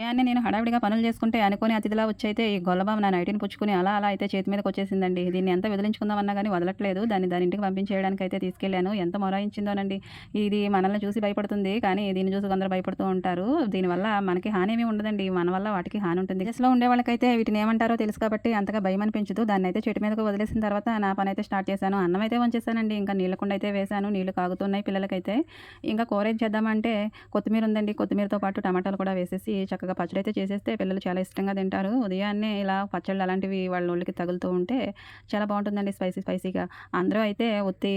ఉదయాన్నే నేను హడావిడిగా పనులు చేసుకుంటే అనుకోని అతిథిలా వచ్చైతే ఈ గొల్లబాబు నా నైటిని పుచ్చుకుని అలా అలా అయితే చేతి మీదకి వచ్చేసిందండి. దీన్ని ఎంత వదిలించుకుందామన్నా కానీ వదలట్లేదు. దాన్ని దాని ఇంటికి పంపించేయడానికి అయితే తీసుకెళ్ళాను. ఎంత మొరాయించిందోనండి. ఇది మనల్ని చూసి భయపడుతుంది. కానీ దీన్ని చూసి కొందరు భయపడుతూ ఉంటారు. దీనివల్ల మనకి హాని ఏమీ ఉండదండి. మన వల్ల వాటికి హాని ఉంటుంది అసలు ఉండే వాళ్ళకైతే వీటిని ఏమంటారో తెలుసు కాబట్టి అంతగా భయం అనిపించదు దాన్ని అయితే చెట్టు మీదకి వదిలేసిన తర్వాత నా పని అయితే స్టార్ట్ చేశాను. అన్నం అయితే వంచేసానండి ఇంకా నీళ్ళ కుండ అయితే వేశాను. నీళ్ళు కాగుతున్నాయి పిల్లలకైతే. ఇంకా కూర ఏం చేద్దామంటే కొత్తిమీర ఉందండి. కొత్తిమీరతో పాటు టమాటాలు కూడా వేసేసి చక్కగా పచ్చడి అయితే చేసేస్తే పిల్లలు చాలా ఇష్టంగా తింటారు. ఉదయాన్నే ఇలా పచ్చళ్ళు అలాంటివి వాళ్ళ ఒళ్ళకి తగులుతూ ఉంటే చాలా బాగుంటుందండి స్పైసీ స్పైసీగా. అందరూ అయితే ఉత్తి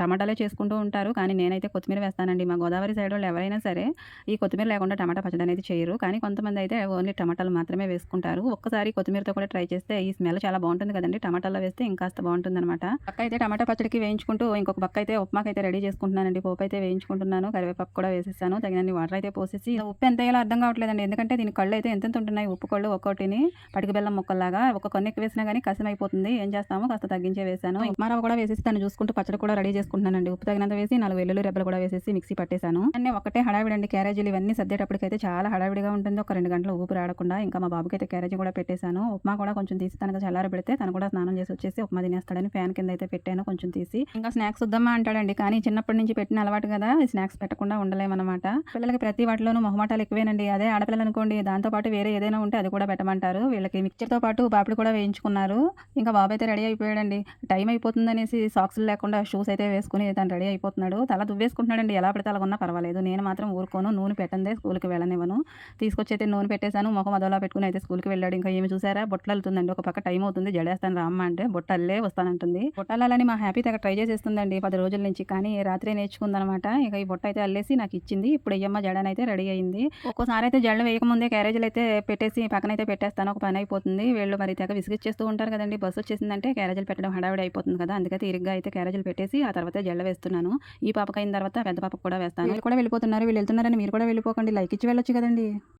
టమాటాలే చేసుకుంటూ ఉంటారు. కానీ నేనైతే కొత్తిమీర వేస్తానండి. మా గోదావరి సైడ్ వాళ్ళు ఎవరైనా సరే ఈ కొత్తిమీర లేకుండా టమాటా పచ్చడి అనేది చేయరు. కానీ కొంతమంది అయితే ఓన్లీ టమాటాలు మాత్రమే వేసుకుంటారు. ఒక్కసారి కొత్తిమీరతో కూడా ట్రై చేస్తే ఈ స్మెల్ చాలా బాగుంటుంది కదండి. టమాటాలో వేస్తే ఇంకాస్త బాగుంటుంది అనమాట పక్క అయితే టమాటా పచ్చడికి వేయించుకుంటూ ఇంకొక పక్క అయితే ఉప్మాకి అయితే రెడీ చేసుకుంటున్నానండి. పోపు అయితే వేయించుకుంటున్నాను. కరివేపాకు కూడా వేసేసాను. తగినన్ని వాటర్ అయితే పోసేసి. ఉప్పు ఎంత వేయాలో అర్థం కావట్లేదండి. ఎందుకంటే దీని కళ్ళు అయితే ఎంతెంత ఉంటున్నాయి ఉప్పు కళ్ళు ఒక్కొక్కటిని పటిక బెల్లం ముక్కల్లాగా ఒక కొన్ని ఎక్కువ వేసినా కానీ కసం అయిపోతుంది ఏం చేస్తామో కాస్త తగ్గించే వేసాను. ఉప్మా కూడా వేసేసి దాన్ని చూసుకుంటూ పచ్చడి కూడా రెడీ చేసుకుంటున్నానండి. ఉప్పు తగినంత వేసి నాలుగు వెల్లుల్లి రెబ్బలు కూడా వేసేసి మిక్సీ పట్టేశాను. అన్నీ ఒకటే హడావిడండి. క్యారేజీలు ఇవన్నీ సర్దేటప్పటికైతే చాలా హడావిడిగా ఉంటుంది. ఒక రెండు గంటలు ఊపిరి ఆడకుండా ఇంకా మా బాబుకి అయితే క్యారేజీ కూడా పెట్టేశాను. ఉప్మా కూడా కొంచెం తీసి తనకు చల్లారి పెడితే తను కూడా స్నానం చేసి వచ్చేసి ఉప్మా తినేస్తాడని ఫ్యాన్ కింద అయితే పెట్టాను కొంచెం తీసి. ఇంకా స్నాక్స్ వద్దామా అంటాడండి. కానీ చిన్నప్పటి నుంచి పెట్టిన అలవాటు కదా. ఈ స్నాక్స్ పెట్టకుండా ఉండలేమన్నమాట. పిల్లలకి ప్రతి వాటిలోనూ మొహమాటాలు ఎక్కువేనండి. అదే ఆడపిల్లలను అనుకోండి దాంతో పాటు వేరే ఏదైనా ఉంటే అది కూడా పెట్టమంటారు. వీళ్ళకి మిక్చర్తో పాటు పాపడి కూడా వేయించుకున్నారు. ఇంకా బాబు అయితే రెడీ అయిపోయాడండి. టైం అయిపోతుందనేసి సాక్స్లు లేకుండా షూస్ అయితే వేసుకుని తను రెడీ అయిపోతున్నాడు. తల దువ్వేసుకుంటున్నాడండి. ఎలా పడితే అలా ఉన్నా పర్వాలేదు. నేను మాత్రం ఊరుకోను. నూనె పెట్టందే స్కూల్కి వెళ్ళనివ్వను. తీసుకొచ్చి అయితే నూనె పెట్టేశాను. ముఖం అదోలా పెట్టుకుని అయితే స్కూల్కి వెళ్ళాడు. ఇంకా ఏమి చూసారా? బొట్టలు వెళ్తుందండి ఒక పక్క టైం అవుతుంది. జడేస్తాను రామ్మ అంటే బొట్టల్లే వస్తానంటుంది. బొట్టాలని మా హ్యాపీ తెగ ట్రై చేసేస్తుందండి పది రోజుల నుంచి. కానీ రాత్రి నేర్చుకుందనమాట. ఇక ఈ బొట్ట అయితే అల్లేసి నాకు ఇచ్చింది. ఇప్పుడు అయ్యమ్మ జడనైతే అయితే రెడీ అయింది. ఒక్కోసారి అయితే జడలు ముందే క్యారేజీలు అయితే పెట్టేసి పక్కన అయితే పెట్టేస్తాను. ఒక పని అయిపోతుంది. వీళ్ళు మరి తెగ విసిగిచ్చేస్తూ ఉంటారు కదండి. బస్సు వచ్చేసిందంటే క్యారేజీలు పెట్టడం హడావిడి అయిపోతుంది కదా. అందుకే తీరిగ్గా అయితే క్యారేజీలు పెట్టేసి ఆ తర్వాత జల్ల వేస్తున్నాను. ఈ పాపకైన తర్వాత పెద్ద పాపకు కూడా వేస్తాను. వీళ్ళు కూడా వెళ్ళిపోతున్నారు. వీళ్ళు వెళ్తున్నారని మీరు కూడా వెళ్ళిపోకండి. లైక్ ఇచ్చి వెళ్ళొచ్చు కదండి.